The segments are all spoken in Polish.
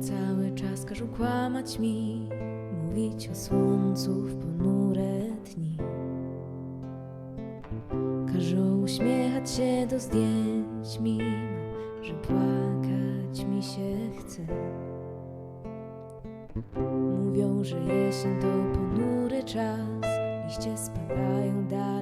Cały czas każą kłamać mi, mówić o słońcu w ponure dni. Każą uśmiechać się do zdjęć mimo, że płakać mi się chce. Mówią, że jesień to ponury czas, liście spadają dalej,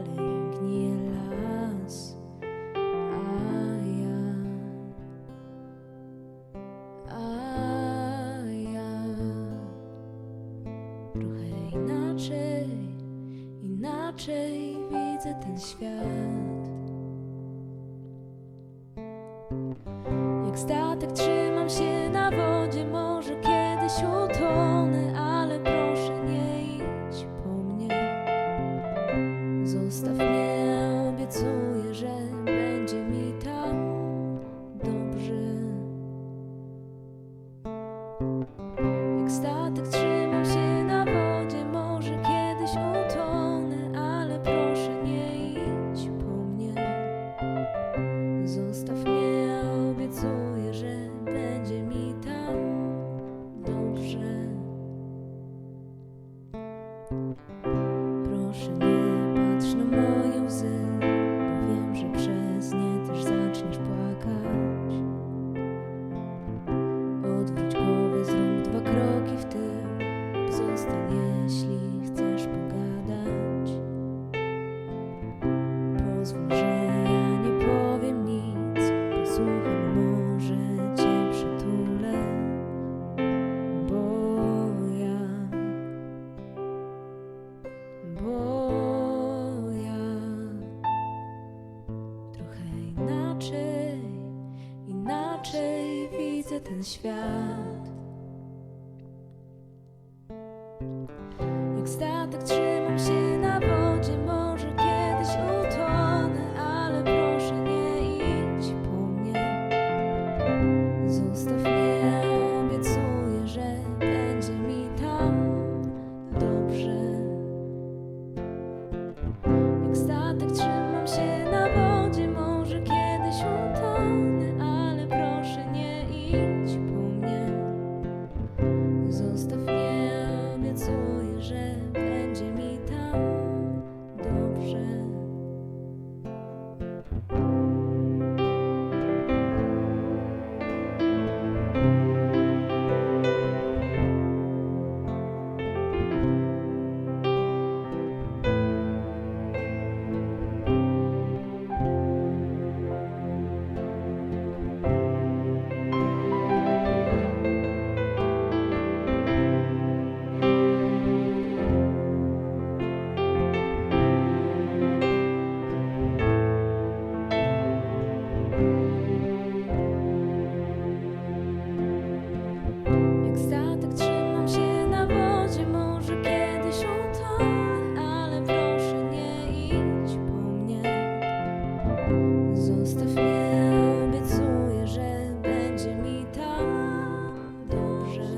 inaczej widzę ten świat. Jak statek trzymam się na wodzie, może kiedyś utonę, ale proszę nie idź po mnie. Zostaw mnie, obiecuję, że będzie mi tam dobrze. Jak statek trzymam się na Proszę bo ja trochę inaczej, inaczej widzę ten świat. Jak statek trzymam się Jak statek Zostaw mnie, obiecuję, że będzie mi tam dobrze.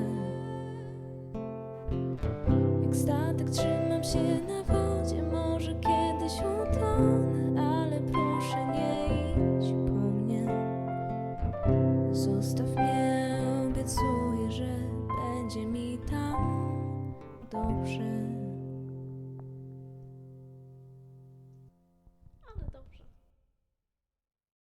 Jak statek trzymam się na wodzie, może kiedyś utonę, ale proszę nie idź po mnie. Zostaw mnie, obiecuję, że będzie mi tam dobrze.